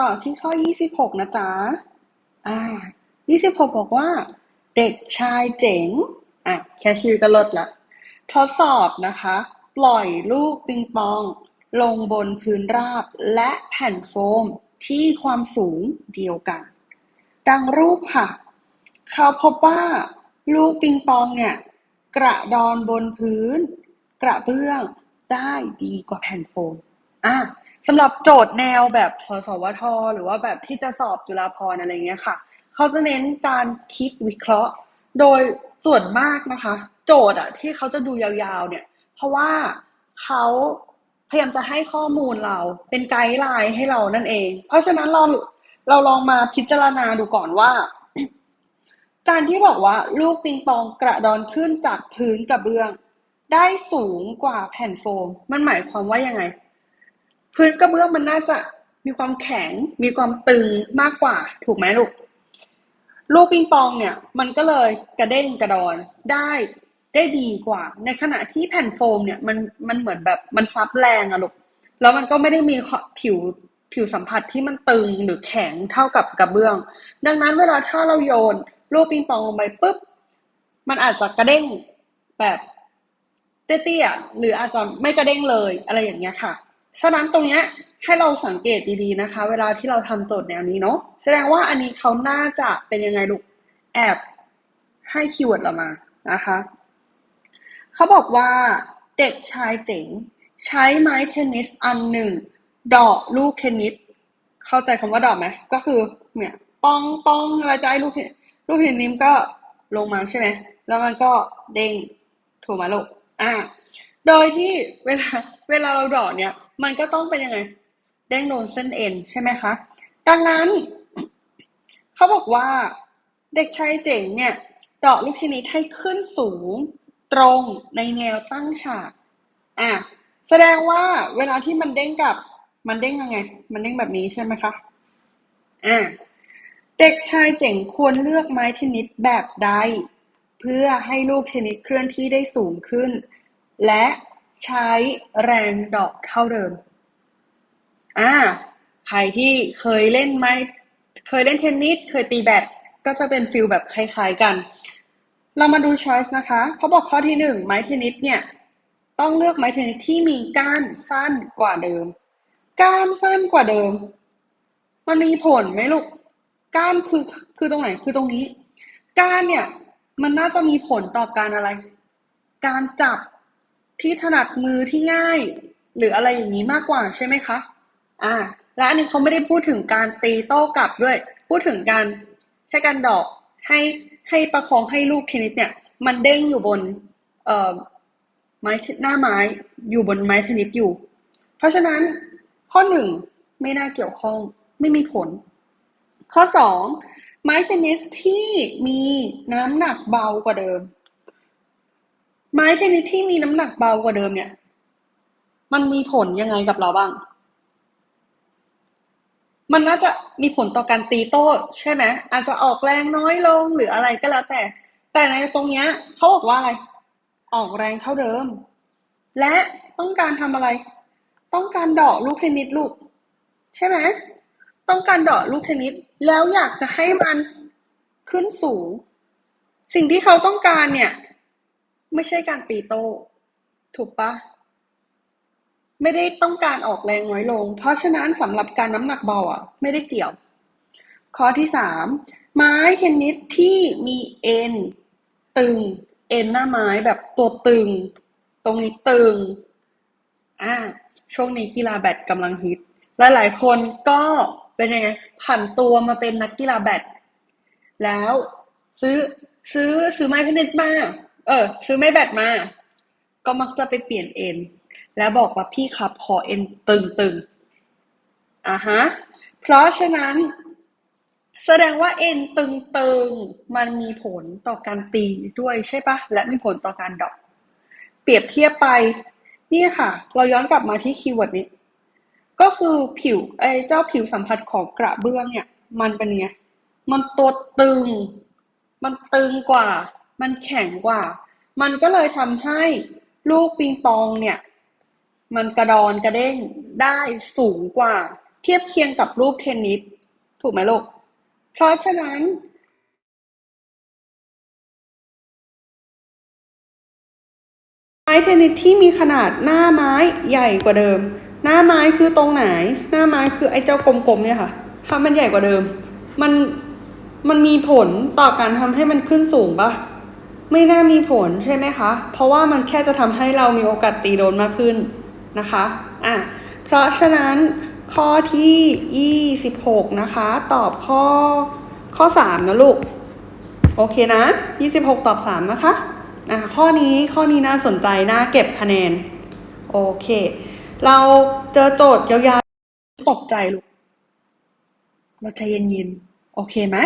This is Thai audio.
ต่อที่ข้อ 26 นะจ๊ะ อ่า 26 บอกว่า เด็กชายเจ๋ง อะ แค่ชื่อก็ลดละ ทดสอบนะคะ ปล่อยลูกปิงปอง ลงบนพื้นราบและแผ่นโฟมที่ความสูงเดียวกัน ดังรูปค่ะ เขาพบว่าลูกปิงปองเนี่ย กระดอนบนพื้น กระเบื้องได้ดีกว่าแผ่นโฟม อะ สำหรับโจทย์แนวแบบสสวท หรือว่าแบบที่จะสอบจุฬาภรณ์อะไรเงี้ยค่ะ เขาจะเน้นการคิดวิเคราะห์ โดยส่วนมากนะคะ โจทย์อะที่เขาจะดูยาวๆเนี่ย เพราะว่าเขาพยายามจะให้ข้อมูลเราเป็นไกด์ไลน์ให้เรานั่นเอง เพราะฉะนั้นเราเราลองมาพิจารณาดูก่อนว่า การที่บอกว่าลูกปิงปองกระดอนขึ้นจากพื้นกระเบื้อง ได้สูงกว่าแผ่นโฟม มันหมายความว่ายังไง พื้นกระเบื้องมันน่าจะมีความแข็ง มีความตึงมากกว่า ถูกไหมลูก ลูกปิงปองเนี่ย มันก็เลยกระเด้งกระดอนได้ได้ดีกว่า ในขณะที่แผ่นโฟมเนี่ยมันมันเหมือนแบบมันซับแรงอะลูก แล้วมันก็ไม่ได้มีผิวผิวสัมผัสที่มันตึงหรือแข็งเท่ากับกระเบื้อง ดังนั้นเวลาถ้าเราโยนลูกปิงปองลงไปปุ๊บ มันอาจจะกระเด้งแบบเตี้ยๆหรืออาจจะไม่กระเด้งเลยอะไรอย่างเงี้ยค่ะ ฉะนั้นตรงเนี้ยให้เราสังเกตดีๆนะคะ เวลาที่เราทำโจทย์แนวนี้เนาะแสดงว่าอันนี้เขาน่าจะเป็นยังไงลูกแอบให้คีย์เวิร์ดเรามานะคะเขาบอกว่าเด็กชายเจ๋ง ใช้ไม้เทนนิสอันหนึ่งดอกลูกเทนนิสเข้าใจคำว่าดอกไหมก็คือเนี่ยป้องป้องแล้วจะให้ลูกลูกเทนนิสก็ลงมาใช่ไหมแล้วมันก็เด้งถูกไหมลูกอ่า โดยที่เวลาเวลาเราดอกเนี่ย มันก็ต้องเป็นยังไงเด้งโดนเส้นเอ็นใช่ไหมคะ ดังนั้น เขาบอกว่าเด็กชายเจ๋งเนี่ยดอกลูกเทนนิสให้ขึ้นสูงตรงในแนวตั้งฉากอะแสดงว่าเวลาที่มันเด้งกับ มันเด้งยังไง มันเด้งแบบนี้ใช่ไหมคะอะเด็กชายเจ๋งควรเลือกไม้เทนนิสแบบใด เพื่อให้ลูกเทนนิสเคลื่อนที่ได้สูงขึ้น และใช้แรงดอกเท่าเดิม อ่า ใครที่เคยเล่นไม้เคยเล่นเทนนิส เคยตีแบด ก็จะเป็นฟิลแบบคล้ายๆกัน เรามาดูช้อยส์นะคะ เขาบอกข้อที่หนึ่งไม้เทนนิสเนี่ย ต้องเลือกไม้เทนนิสที่มีก้านสั้นกว่าเดิม ก้านสั้นกว่าเดิม มันมีผลไหมลูก ก้านคือคือตรงไหน คือตรงนี้ ก้านเนี่ย มันน่าจะมีผลต่อการอะไร การจับ ที่ถนัดมือที่ง่าย หรืออะไรอย่างนี้มากกว่าใช่ไหมคะ อ่า และอันนี้เขาไม่ได้พูดถึงการตีโต้กลับด้วย พูดถึงการแค่การดอกให้ให้ประคองให้ลูกเทนนิสเนี่ย มันเด้งอยู่บน เอ่อไม้หน้าไม้อยู่บนไม้เทนนิสอยู่ เพราะฉะนั้นข้อหนึ่งไม่น่าเกี่ยวข้องไม่มีผล ข้อสองไม้เทนนิสที่มีน้ำหนักเบากว่าเดิม ไม้เทนนิสที่มีน้ำหนักเบากว่าเดิมเนี่ย มันมีผลยังไงกับเราบ้าง มันน่าจะมีผลต่อการตีโต้ใช่ไหมอาจจะออกแรงน้อยลงหรืออะไรก็แล้วแต่ แต่ในตรงเนี้ยเขาบอกว่าอะไร ออกแรงเท่าเดิม และต้องการทำอะไร ต้องการดาะลูกเทนนิสลูก ใช่ไหมต้องการดาะลูกเทนนิสแล้วอยากจะให้มันขึ้นสูง สิ่งที่เขาต้องการเนี่ย ไม่ใช่การตีโต้ ถูกปะไม่ได้ต้องการออกแรงน้อยลง เพราะฉะนั้นสำหรับการน้ำหนักเบาอะ ไม่ได้เกี่ยว ข้อที่สามไม้เทนนิสที่มีเอ็นตึง เอ็นหน้าไม้แบบตัวตึง ตรงนี้ตึง อ่า ช่วงนี้กีฬาแบดกำลังฮิตหลายคนก็เป็นยังไงผันตัวมาเป็นนักกีฬาแบด แล้วซื้อซื้อซื้อไม้เทนนิสมา เออ ซื้อไม้แบดมา ก็มักจะไปเปลี่ยนเอ็น แล้วบอกว่าพี่ครับขอเอ็นตึงๆอ่าฮะ เพราะฉะนั้น แสดงว่าเอ็นตึงๆมันมีผลต่อการตีด้วยใช่ปะและมีผลต่อการดอก เปรียบเทียบไป นี่ค่ะ เราย้อนกลับมาที่คีย์เวิร์ดนี้ ก็คือผิวไอ้เจ้าผิวสัมผัสของกระเบื้องเนี่ย มันเป็นไง มันตัวตึง มันตึงกว่า มันแข็งกว่า มันก็เลยทำให้ลูกปิงปองเนี่ย มันกระดอนกระเด้งได้สูงกว่า เทียบเคียงกับรูปเทนนิสถูกไหมลูก เพราะฉะนั้นไม้เทนนิสที่มีขนาดหน้าไม้ใหญ่กว่าเดิม หน้าไม้คือตรงไหน หน้าไม้คือไอ้เจ้ากลมๆเนี่ยค่ะถ้ามันใหญ่กว่าเดิม มัน มันมีผลต่อการทำให้มันขึ้นสูงปะ ไม่น่ามีผลใช่ไหมคะ เพราะว่ามันแค่จะทำให้เรามีโอกาสตีโดนมากขึ้นนะคะอะเพราะฉะนั้นข้อที่ 26 นะคะ ตอบข้อข้อ 3 นะลูก โอเคนะ 26 ตอบ 3 นะคะอะข้อนี้ข้อนี้น่าสนใจ น่าเก็บคะแนน โอเค เราเจอโจทย์ยาวๆตกใจลูกเราใจเย็นๆ โอเคไหม